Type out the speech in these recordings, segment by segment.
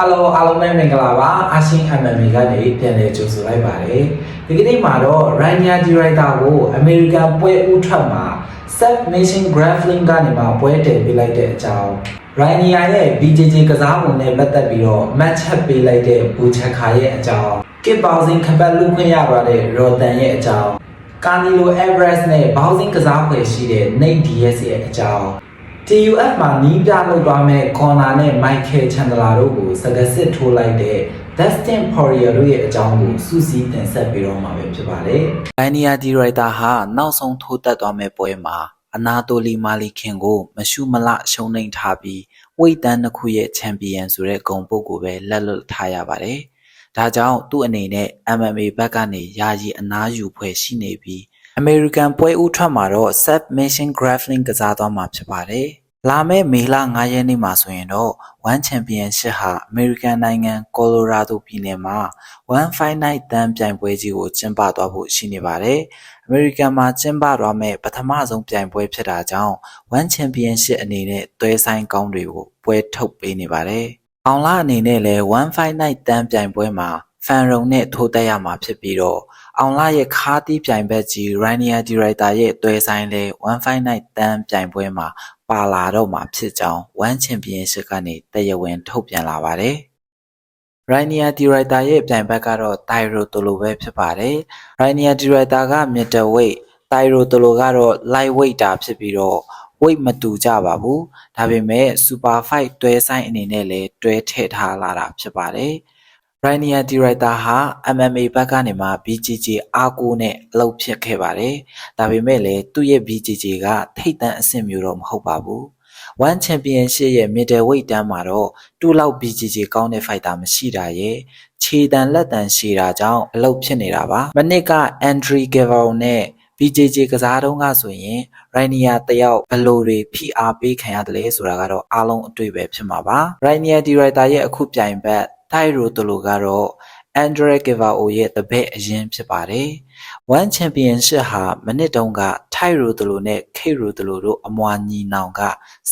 Hello အားလုံးပဲမင်္ဂလာပါအရှင် MMA ကနေပြန်လည်ကြိုဆိုလိုက်ပါတယ်ဒီကနေ့မှာတော့ Rania Director ကို American ပွဲဥထွက်မှာ Submission Grappling ကနေမှပွဲတည်ပေးလိုက်တဲ့အကြောင်း Rania ရဲ့ BJJ ကစားပုံနဲ့ပတ်သက်ပြီးတော့ match up ပေးလိုက်တဲ့ဘူချက်ခါရဲ့အကြောင်း Kickboxing ခပတ်လူခွင့်ရပါတဲ့ Rotan ရဲ့အကြောင်း Canelo Everest နဲ့ boxing ကစားဖွဲ့ရှိတဲ့ Nate Diaz ရဲ့အကြောင်း TUF မှာနီးပြလုပ်သွားမဲ့ Corner နဲ့ Michael Chandler တို့ကိုစကားစစ်ထိုးလိုက်တဲ့ Dustin Poirier တို့ရဲ့အကြောင်းကိုစူးစီးတင်ဆက်ပေးတော့မှာပဲဖြစ်ပါတယ်။ Pioneer Director ဟာနောက်ဆုံးထိုးတက်သွားမဲ့ပွဲမှာအနာတိုလီမာလီခင်ကိုမရှုမလရှုံးနိမ့်ထားပြီးဝိတ်တန်းတစ်ခုရဲ့ချန်ပီယံဆိုတဲ့ဂုဏ်ပုတ်ကိုပဲလက်လွတ်ထားရပါတယ်။ဒါကြောင့်သူ့အနေနဲ့ MMA ဘက်ကနေယာယီအနားယူဖွဲ့ရှိနေပြီး American ပွဲဦးထွက်မှာတော့ Submission Grappling ကစားသွားမှာဖြစ်ပါတယ်။လာမယ့်မေလ9ရက်နေ့မှာဆိုရင်တော့ One Championship ဟာ American နိုင်ငံ Colorado ပြည်နယ်မှာ One Fight Night တန်းပြိုင်ပွဲကြီးကိုကျင်းပသွားဖို့ရှိနေပါတယ်။ American မှာကျင်းပသွားမယ့်ပထမဆုံးပြိုင်ပွဲဖြစ်တာကြောင့် One Championship အနေနဲ့သွဲဆိုင်ကောင်းတွေကိုပွဲထုတ်ပေးနေပါတယ်။အောင်လာအနေနဲ့လည်း One Fight Night တန်းပြိုင်ပွဲမှာ ဖန်ရုံနဲ့ထိုးတက်ရမှာဖြစ်ပြီးတော့အောင်လာရဲ့ခါးတီးပြိုင်ဘက်ကြီး Rainier Director ရဲ့တွဲဆိုင်လဲ One Fight Night တန်းပြိုင်ပွဲမှာပါလာတော့မှာဖြစ်ကြောင်း One Championship ကနေတရားဝင်ထုတ်ပြန်လာပါတယ်။ Rainier Director ရဲ့ပြိုင်ဘက်ကတော့ Tyro Tolo ပဲဖြစ်ပါတယ်။ Rainier Director က Middleweight Tyro Tolo ကတော့ Lightweight တာဖြစ်ပြီးတော့ weight မတူကြပါဘူး။ဒါပေမဲ့ Super Fight တွဲဆိုင်အနေနဲ့လည်းတွဲထည့်ထားလာတာဖြစ်ပါတယ်။ Rainier Director ဟာ MMA ဘက်ကနေမှ BJJ အားကိုးနဲ့အလုပ်ဖြစ်ခဲ့ပါတယ်။ဒါပေမဲ့လည်းသူ့ရဲ့ BJJ ကထိပ်တန်းအဆင့်မျိုးတော့မဟုတ်ပါဘူး။ One Championship ရဲ့ Middleweight တန်းမှာတော့တူလောက် BJJ ကောင်းတဲ့ fighter မရှိတာရဲ့ခြေတံလက်တံရှည်တာကြောင့်အလုပ်ဖြစ်နေတာပါ။မနစ်က Andre Guevara နဲ့ BJJ ကစားတုန်းကဆိုရင် Rainier တယောက်ဘယ်လိုတွေဖိအားပေးခံရတယ်လဲဆိုတာကတော့အားလုံးအတွေ့ပဲဖြစ်မှာပါ။ Rainier Director ရဲ့အခုပြိုင်ဘက် Tyro Tolo ကတော့ Andre Guevara ရဲ့တပည့်အရင်ဖြစ်ပါတယ်။ One Championship ဟာမနစ်တုန်းက Tyro Tolo နဲ့ Karo Tolo တို့အမွာညီနောင်က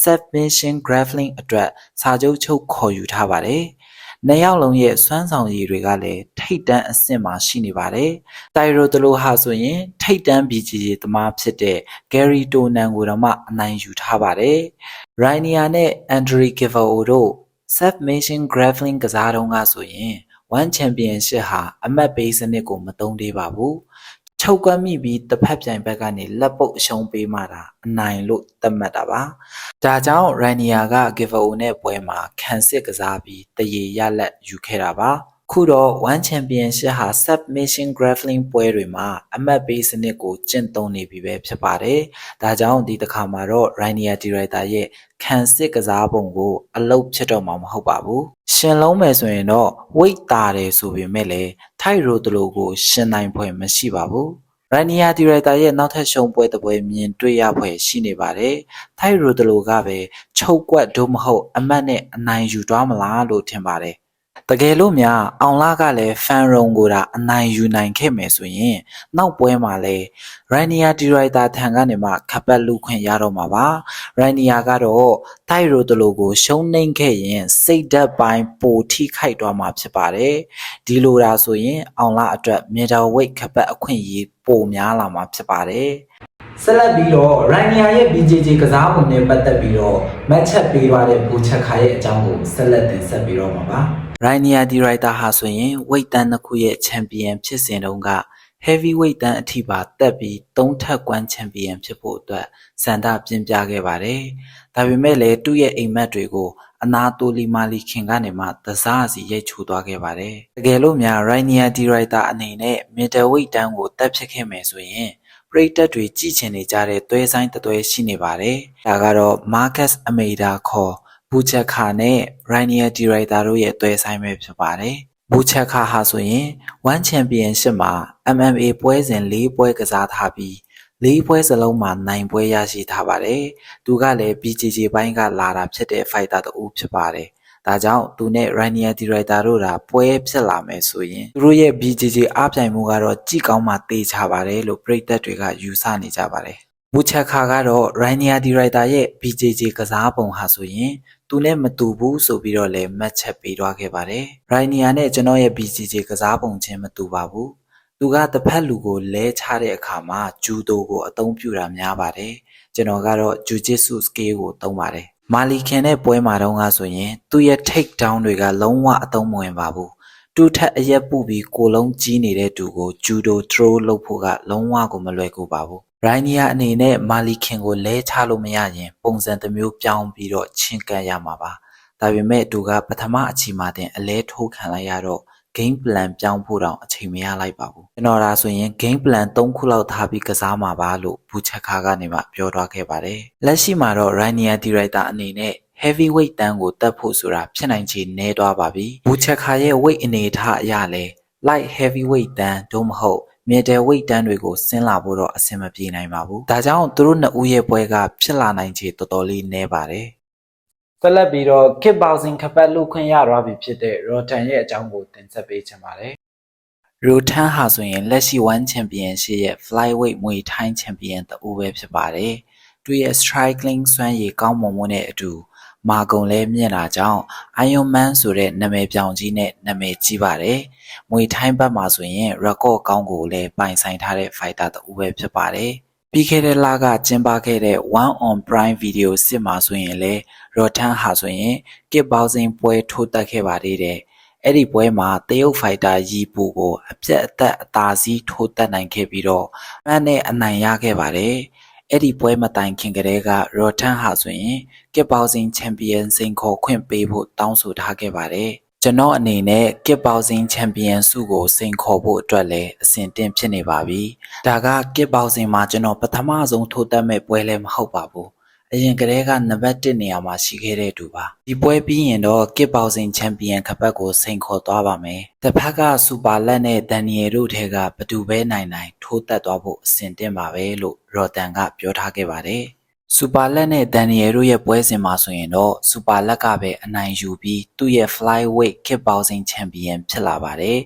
Submission Grappling အတွက် စာချုပ်ချုပ်ခေါ်ယူထားပါတယ်။နှစ်ယောက်လုံးရဲ့စွမ်းဆောင်ရည်တွေကလည်း ထိတ်တန်းအဆင့်မှာရှိနေပါတယ်။တိုင်ရိုတလိုဟာဆိုရင် ထိတ်တန်း BJJ သမားဖြစ်တဲ့ Gary Tonan ကိုတော့မှ အနိုင်ယူထားပါတယ်။ Rainier နဲ့ Andre Guevara တို့ Submission Grappling ကစားတုန်းကဆိုရင် One Championship ဟာအမတ်ပေးစနစ်ကိုမသုံးသေးပါဘူး။ချုပ်ကွက်မိပြီးတစ်ဖက်ပြိုင်ဘက်ကနေလက်ပုတ်အရှုံးပေးမှတာအနိုင်လို့သတ်မှတ်တာပါ။ဒါကြောင့် Rainier က Guevara နဲ့ပွဲမှာခံစစ်ကစားပြီးတရေရလက်ယူခဲ့တာပါ။ ခုတော့ One Championship ဟာ Submission Grappling ပွဲတွေမှာအမတ်ပေးစနစ်ကိုကျင့်သုံးနေပြီပဲဖြစ်ပါတယ်။ဒါကြောင့်ဒီတစ်ခါမှာတော့ Rainier Director ရဲ့ခံစစ်ကစားပုံကိုအလုတ်ဖြစ်တော့မှာမဟုတ်ပါဘူး။ရှင်လုံးမယ်ဆိုရင်တော့ weight တာတယ်ဆိုပေမဲ့လည်းထိုက်ရိုတလိုကိုရှင်နိုင်ဖွယ်မရှိပါဘူး။ Rainier Director ရဲ့နောက်ထပ်ရှုံးပွဲတစ်ပွဲမြင်တွေ့ရဖွယ်ရှိနေပါတယ်။ထိုက်ရိုတလိုကပဲချုပ်ကွက်တို့မဟုတ်အမတ်နဲ့အနိုင်ယူသွားမလားလို့ထင်ပါတယ်။ တကယ်လို့များအောင်လာကလည်းဖန်ရုံကိုဒါအနိုင်ယူနိုင်ခဲ့မယ်ဆိုရင်နောက်ပွဲမှာလည်း Rainier Director ထံကနေမှခပတ်လူခွင့်ရတော့မှာပါ Rainier ကတော့တိုက်ရိုတလိုကိုရှုံးနှိမ့်ခဲ့ရင်စိတ်ဓာတ်ပိုင်းပိုထိခိုက်သွားမှာဖြစ်ပါတယ်ဒီလိုဒါဆိုရင်အောင်လာအတွက် middleweight ခပတ်အခွင့်အရေးပိုများလာမှာဖြစ်ပါတယ်ဆက်လက်ပြီးတော့ Rainier ရဲ့ BJJ ကစားပုံနဲ့ပတ်သက်ပြီးတော့ match up ပေးသွားတဲ့ဘူချက်ခါရဲ့အကြောင်းကိုဆက်လက်တင်ဆက်ပေးတော့မှာပါ။ Rainier Director ဟာဆိုရင် weight တန်းတစ်ခုရဲ့ champion ဖြစ်စဉ်တုန်းက heavyweight တန်းအထိပါတက်ပြီးသုံးထပ်ကွမ်း champion ဖြစ်ဖို့အတွက်စံတာပြင်းပြခဲ့ပါတယ်။ဒါပေမဲ့လည်းသူ့ရဲ့အိမ်မက်တွေကိုအနာတိုလီမာလီခင်ကနေမှသစားစီရိတ်ချိုးသွားခဲ့ပါတယ်။တကယ်လို့များ Rainier Director အနေနဲ့ middleweight တန်းကိုတက်ဖြစ်ခဲ့မယ်ဆိုရင်ပရိသတ်တွေကြည်ချင်နေကြတဲ့သွဲဆိုင်တသွဲရှိနေပါတယ်။ဒါကတော့ Marcus Almeida ခေါ် ဘူချက်ခါနဲ့ Rainier Director တို့ရဲ့သွဲဆိုင်ပဲဖြစ်ပါတယ်။ဘူချက်ခါဟာဆိုရင် One Championship မှာ MMA ပွဲစဉ်၄ပွဲကစားထားပြီးလေးပွဲစလုံးမှာနိုင်ပွဲရရှိထားပါတယ်။သူကလည်း BJJ ဘိုင်းကလာတာဖြစ်တဲ့ fighter တဦးဖြစ်ပါတယ်။ဒါကြောင့်သူနဲ့ Rainier Director တို့ကပွဲဖြစ်လာမယ်ဆိုရင်သူတို့ရဲ့ BJJ အားပြိုင်မှုကတော့ကြည့်ကောင်းမှတေးချပါတယ်လို့ပရိသတ်တွေကယူဆနေကြပါတယ်။ ဘူချက်ခါကတော့ Rainier Director ရဲ့ BJJ ကစားပုံဟာဆိုရင်သူနဲ့မတူဘူးဆိုပြီးတော့လည်းမှတ်ချက်ပေးသွားခဲ့ပါတယ်။ Rainier နဲ့ကျွန်တော်ရဲ့ BJJ ကစားပုံချင်းမတူပါဘူး။သူကတစ်ဖက်လူကိုလဲချတဲ့အခါမှာဂျူဒိုကိုအသုံးပြုတာများပါတယ်။ကျွန်တော်ကတော့ Jiu-Jitsu skill ကိုသုံးပါတယ်။မာလီခင်တဲ့ပွဲမှာတော့ကဆိုရင်သူ့ရဲ့ take down တွေကလုံးဝအသုံးမဝင်ပါဘူး။တူထက်အရက်ပူပြီးကိုယ်လုံးကြီးနေတဲ့သူကိုဂျူဒို throw လုပ်ဖို့ကလုံးဝကိုမလွယ်ကူပါဘူး။ ရိုင်းနီယာအနေနဲ့မာလီခင်ကိုလဲချလို့မရရင် ပုံစံတစ်မျိုးပြောင်းပြီးတော့ချင်းကန်ရမှာပါ။ဒါပေမဲ့သူကပထမအချိန်မှတင်အလဲထိုးခံလိုက်ရတော့ game plan ပြောင်းဖို့တောင်အချိန်မရလိုက်ပါဘူးကျွန်တော်ဒါဆိုရင် game plan 3ခုလောက်ထားပြီးကစားမှာပါလို့ဘူချက်ခါကနေမှပြောထားခဲ့ပါတယ်လက်ရှိမှာတော့ Rainier Director အနေနဲ့ heavyweight တန်းကိုတက်ဖို့ဆိုတာဖြစ်နိုင်ချေနည်းသွားပါပြီဘူချက်ခါရဲ့ weight အနေအထားအရလဲ light heavyweight တန်းသို့မဟုတ် middleweight တန်းတွေကိုဆင်းလာဖို့တော့အဆင်မပြေနိုင်ပါဘူးဒါကြောင့်သူတို့နှစ်ဦးရဲ့ပွဲကဖြစ်လာနိုင်ချေတော်တော်လေးနည်းပါတယ်ဆက်လက်ပြီးတော့ kickboxing ခပတ်လူခွင့်ရသွားပြီဖြစ်တဲ့ Rotan ရဲ့အကြောင်းကိုတင်ဆက်ပေးချင်ပါတယ်ရိုထန်ဟာဆိုရင်လက်ရှိ1 championship ရဲ့ flyweight မွေထိုင်း champion တဦးပဲဖြစ်ပါတယ်။သူရဲ့ striking စွမ်းရည်ကောင်းမွန်မှုနဲ့အတူ မာကုံလည်းမြင့်တာကြောင့် Iron Man ဆိုတဲ့နာမည်ပြောင်ကြီးနဲ့နာမည်ကြီးပါတယ်။မွေထိုင်းဘက်မှာဆိုရင် record ကောင်းကိုလည်းပိုင်ဆိုင်ထားတဲ့ fighter တဦးပဲဖြစ်ပါတယ်။ပြီးခဲ့တဲ့လကကျင်းပခဲ့တဲ့ One on Prime Video စစ်မှာဆိုရင်လည်း Rotan ဟာဆိုရင် kickboxing ပွဲထိုးတက်ခဲ့ပါသေးတယ်။အဲ့ဒီပွဲမှာတရုတ်ဖိုက်တာရီပူကိုအပြက်အသက်အသာစီးထိုးတက်နိုင်ခဲ့ပြီးတော့မှန်နဲ့အနိုင်ရခဲ့ပါတယ်။ အဲ့ဒီပွဲမတိုင်ခင်ကတည်းကရော်ထန်ဟာဆိုရင် kickboxing champion စိန်ခေါ်ခွင့်ပေးဖို့တောင်းဆိုထားခဲ့ပါတယ်။ကျွန်တော်အနေနဲ့ kickboxing champion ဆုကိုစိန်ခေါ်ဖို့အတွက်လည်းအဆင်သင့်ဖြစ်နေပါပြီ။ဒါက kickboxing မှာကျွန်တော်ပထမဆုံးထိုးတက်မဲ့ပွဲလည်းမဟုတ်ပါဘူး။ အရင်ကတည်းကနံပါတ်1နေရာမှာရှိခဲ့တဲ့သူပါဒီပွဲပြီးရင်တော့ kickboxing champion ခပတ်ကိုစိန်ခေါ်သွားပါမယ်တစ်ဖက်ကစူပါလက်နဲ့ဒန်နီယယ်တို့ထဲကဘသူပဲနိုင်နိုင်ထိုးတက်သွားဖို့အဆင်သင့်ပါပဲလို့ရော်တန်ကပြောထားခဲ့ပါတယ် စူပါလက်နဲ့ဒန်နီယယ်တို့ရဲ့ပွဲစဉ်မှာဆိုရင်တော့စူပါလက်ကပဲအနိုင်ယူပြီးသူ့ရဲ့ flyweight kickboxing champion ဖြစ်လာပါတယ်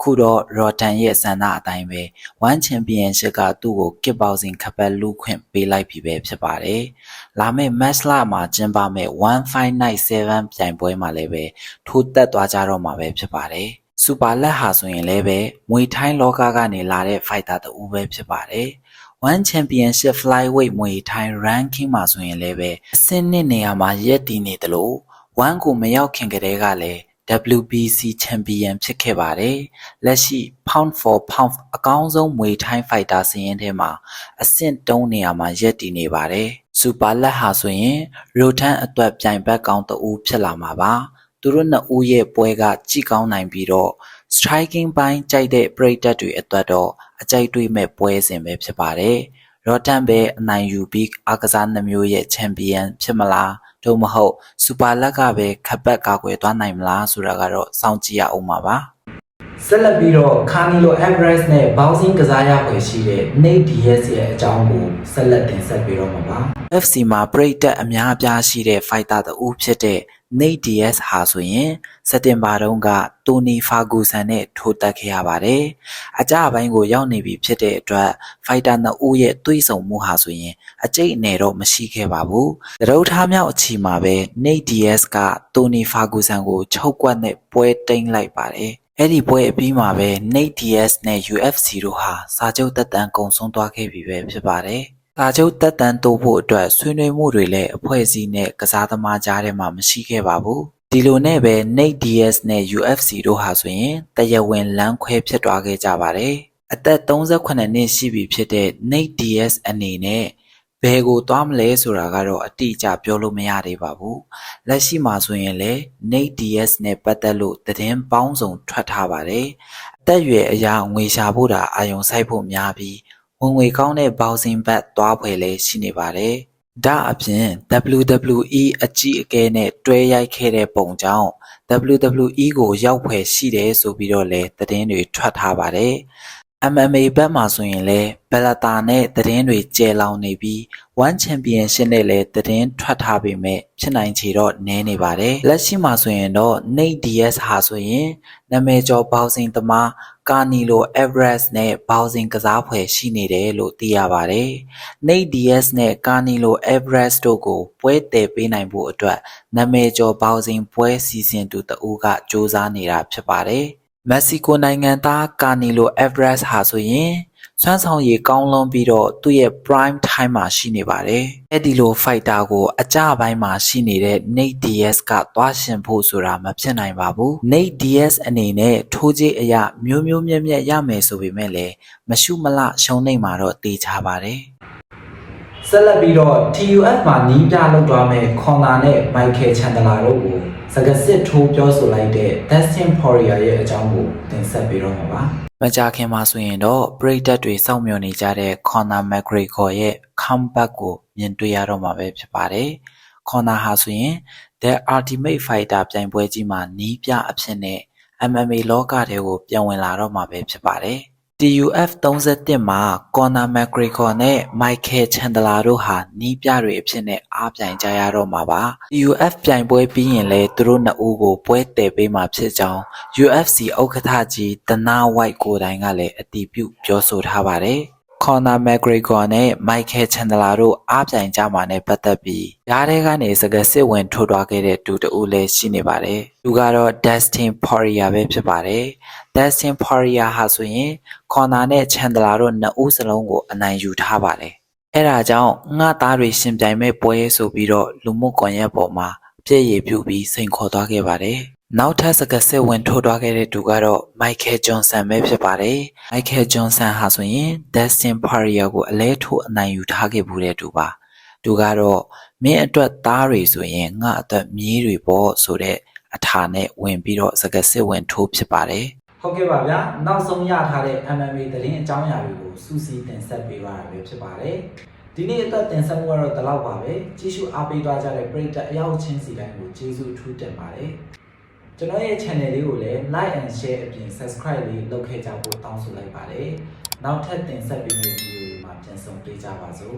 ခုတော့ရော်တန်ရဲ့စံနာအတိုင်းပဲ one championship ကသူ့ကို kickboxing ခပတ်လူခွင့်ပေးလိုက်ပြီပဲဖြစ်ပါတယ်လာမယ့် match လမှာကျင်းပမယ့်1597ပြိုင်ပွဲမှာလည်းပဲထိုးတက်သွားကြတော့မှာပဲဖြစ်ပါတယ်စူပါလက်ဟာဆိုရင်လည်းပဲမွေထိုင်းလောကကနေလာတဲ့ fighter တူပဲဖြစ်ပါတယ်။ One Championship Flyweight မွေထိုင်း ranking မှာဆိုရင်လည်းပဲအဆင့်နှစ်နေရာမှာရက်တည်နေတယ်လို့ One ကိုမရောက်ခင်ကတည်းကလည်း WBC Champion ဖြစ်ခဲ့ပါတယ်။လက်ရှိ Pound for Pound အကောင်းဆုံးမွေထိုင်း fighter စရင်ထဲမှာအဆင့်3နေရာမှာရက်တည်နေပါတယ်။စူပါလက်ဟာဆိုရင်ရိုထန်အတွက်ပြိုင်ဘက်ကောင်းတဦးဖြစ်လာမှာပါ။သူတို့နှစ်ဦးရဲ့ပွဲကကြည်ကောင်းနိုင်ပြီးတော့ striking ပိုင်းကြိုက်တဲ့ပရိသတ်တွေအတွက်တော့ အကြိုက်တွေ့မဲ့ပွဲစဉ်ပဲဖြစ်ပါတယ်။ရော့တန်ပဲအနိုင်ယူပြီးအားကစားနှမျိုးရဲ့ချန်ပီယံဖြစ်မလားသို့မဟုတ်စူပါလက်ကပဲခပ်ပတ်ကာကွယ်သွားနိုင်မလားဆိုတာကတော့စောင့်ကြည့်ရအောင်ပါပါဆက်လက်ပြီးတော့ Canelo Alvarez နဲ့ boxing ကစားရဖွယ်ရှိတဲ့ Nate Diaz ရဲ့အကြောင်းကိုဆက်လက်တင်ဆက်ပေးတော့မှာပါ FC မှာပရိသတ်အများအပြားရှိတဲ့ fighter တဦးဖြစ်တဲ့ Nate Diaz ဟာဆိုရင် စက်တင်ဘာတုန်းက Tony Ferguson နဲ့ထိုးတက်ခဲ့ရပါတယ်။အကြအပိုင်းကိုရောက်နေပြီဖြစ်တဲ့အတွက် fighter နှစ်ဦးရဲ့တွေးဆုံမှုဟာဆိုရင် အကျိတ်အနယ်တော့မရှိခဲ့ပါဘူး။တရုတ်ထားမြောက်အချီမှာပဲ Nate Diaz က Tony Ferguson ကိုချုပ်ကွက်နဲ့ပွဲတိမ့်လိုက်ပါတယ်။အဲ့ဒီပွဲအပြီးမှာပဲ Nate Diaz နဲ့ UFC တို့ဟာစာချုပ်သက်တမ်းကုန်ဆုံးသွားခဲ့ပြီပဲဖြစ်ပါတယ်။ စာချုပ်သက်တမ်းတိုးဖို့အတွက်ဆွေးနွေးမှုတွေလည်းအဖွဲ့အစည်းနဲ့ကစားသမားကြားထဲမှာမရှိခဲ့ပါဘူး။ဒီလိုနဲ့ပဲ Nate Diaz နဲ့ UFC တို့ဟာဆိုရင်တရားဝင်လမ်းခွဲဖြစ်သွားခဲ့ကြပါတယ်။အသက်38နှစ်ရှိပြီဖြစ်တဲ့ Nate Diaz အနေနဲ့ဘယ်ကိုသွားမလဲဆိုတာကတော့အတိအကျပြောလို့မရသေးပါဘူး။လက်ရှိမှာဆိုရင်လည်း Nate Diaz နဲ့ပတ်သက်လို့သတင်းပေါင်းစုံထွက်ထားပါတယ်။အသက်အရွယ်အရာငွေရှာဖို့တာအာယုံစိုက်ဖို့များပြီး ဝင်ငွေကောင်းတဲ့ဘောက်ဆင်ဘတ်သွားဖွယ်လည်းရှိနေပါတယ်။ဒါအပြင် WWE အကြီးအကဲနဲ့ တွဲရိုက်ခဲ့တဲ့ပုံကြောင့် WWE ကိုရောက်ဖွယ်ရှိတယ်ဆိုပြီးတော့လည်း သတင်းတွေထွက်ထားပါတယ်။ MMA ဘက်မှာဆိုရင်လည်းဘယ်လတာနဲ့ သတင်းတွေကျဲလောင်နေပြီး One Championship နဲ့လည်း သတင်းထွက်ထားပေမဲ့ဖြစ်နိုင်ချေတော့နည်းနေပါတယ် လက်ရှိမှာဆိုရင်တော့ Nate Diaz ဟာဆိုရင် နာမည်ကျော်ဘော က်ဆင်သမားကာနီလို Everest နဲ့ Bowsing ကစားဖွယ်ရှိနေတယ်လို့သိရပါတယ်။ Nate Diaz နဲ့ကာနီလို Everest တို့ကိုပွဲတည်ပေးနိုင်ဖို့အတွက်နာမည်ကျော် Bowsing ပွဲစီစဉ်သူတဦးကစ조사နေတာဖြစ်ပါတယ်။မက္ကဆီကိုနိုင်ငံသားကာနီလို Everest ဟာဆိုရင် စွမ်းဆောင်ရည်ကောင်းလွန်ပြီးတော့သူ့ရဲ့ prime time မှာရှိနေပါတယ်။အဲ့ဒီလို fighter ကိုအကြပိုင်းမှာရှိနေတဲ့ Nate Diaz ကသွားရှင်ဖို့ဆိုတာမဖြစ်နိုင်ပါဘူး။ Nate Diaz အနေနဲ့ထိုးကြီးအရာမျိုးမျိုးမြက်မြက်ရမယ်ဆိုပေမဲ့လည်းမရှုမလရှုံးနေမှာတော့တေချပါတယ်။ဆက်လက်ပြီးတော့ TUF မှာနီးပြလောက်သွားမဲ့ခွန်နာနဲ့ Michael Chandler တို့ကိုစ ကားစစ်ထိုးပြောဆိုလိုက်တဲ့ Dustin Poirier ရဲ့အကြောင်းကိုတင်ဆက်ပေးတော့မှာပါမကြာခင်မှာဆိုရင်တော့ပရိသတ်တွေစောင့်မျှော်နေကြတဲ့ Conor McGregor ရဲ့ comeback ကိုမြင်တွေ့ရတော့မှာပဲဖြစ်ပါတယ်။ Conor ဟာဆိုရင် The Ultimate Fighter ပြိုင်ပွဲကြီးမှာနီးပြအဖြစ်နဲ့ MMA လောကထဲကိုပြန်ဝင်လာတော့မှာပဲဖြစ်ပါတယ်။ TUF 31 မှာ Conor McGregor နဲ့ Michael Chandler တို့ဟာနီးပြတွေအဖြစ်နဲ့ အားပြိုင်ကြရတော့မှာပါ။ TUF ပြိုင်ပွဲပြီးရင်လည်း သူတို့နှစ်ဦးကို ပွဲတည်ပေးမှာဖြစ်ကြောင်း UFC ဥက္ကဋ္ဌကြီး Dana White ကိုယ်တိုင်ကလည်း အတည်ပြု ပြောဆိုထားပါတယ်။ Conor McGregor နဲ့ Michael Chandler တို့အားပြိုင်ကြမှာနဲ့ပတ်သက်ပြီးရားထဲကနေစကားစစ်ဝင်ထိုးသွားခဲ့တဲ့သူတဦးလည်းရှိနေပါတယ်။သူကတော့ Dustin Poirier ပဲဖြစ်ပါတယ်။ Dustin Poirier ဟာဆိုရင် Conor နဲ့ Chandler တို့နှစ်ဦးစလုံးကိုအနိုင်ယူထားပါတယ်။အဲဒါကြောင့်ငှသားတွေရှင်ပြိုင်မဲ့ပွဲဆိုပြီးတော့လူမှုကွန်ရက်ပေါ်မှာပြည့်ရည်ပြုပြီးစိန်ခေါ်သွားခဲ့ပါတယ်။ နောက်ထပ်စကားစစ်ဝင်ထိုးသွားခဲ့တဲ့သူကတော့ Michael Johnson ပဲဖြစ်ပါတယ်။ Michael Johnson ဟာဆိုရင် Dustin Poirier ကိုအလဲထိုးအနိုင်ယူထားခဲ့ဘူးတဲ့သူပါ။သူကတော့မင်းအတွက်သားတွေဆိုရင်ငါအတွက်မြေးတွေပေါ့ဆိုတဲ့အထာနဲ့ဝင်ပြီးတော့စကားစစ်ဝင်ထိုးဖြစ်ပါတယ်။ဟုတ်ကဲ့ပါဗျာနောက်ဆုံးရထားတဲ့ MMA သတင်းအကြောင်းအရာတွေကိုစူးစီးတင်ဆက်ပေးပါရပဲဖြစ်ပါတယ်ဒီနေ့အတွက်တင်ဆက်မှုကတော့ဒီလောက်ပါပဲကြည့်ရှုအားပေးသွားကြတဲ့ပရိသတ်အရောက်ချင်းစီတိုင်းကိုကျေးဇူးထူးတင်ပါတယ် ကျွန်တော်ရဲ့ channel လေးကိုလည်း like and share အပြင် subscribe လေးလုပ်ခဲ့ကြဖို့တောင်းဆိုလိုက်ပါတယ်နောက်ထပ်တင်ဆက်ပေးမယ့် video တွေမှာပြန်ဆုံတွေ့ကြပါစို့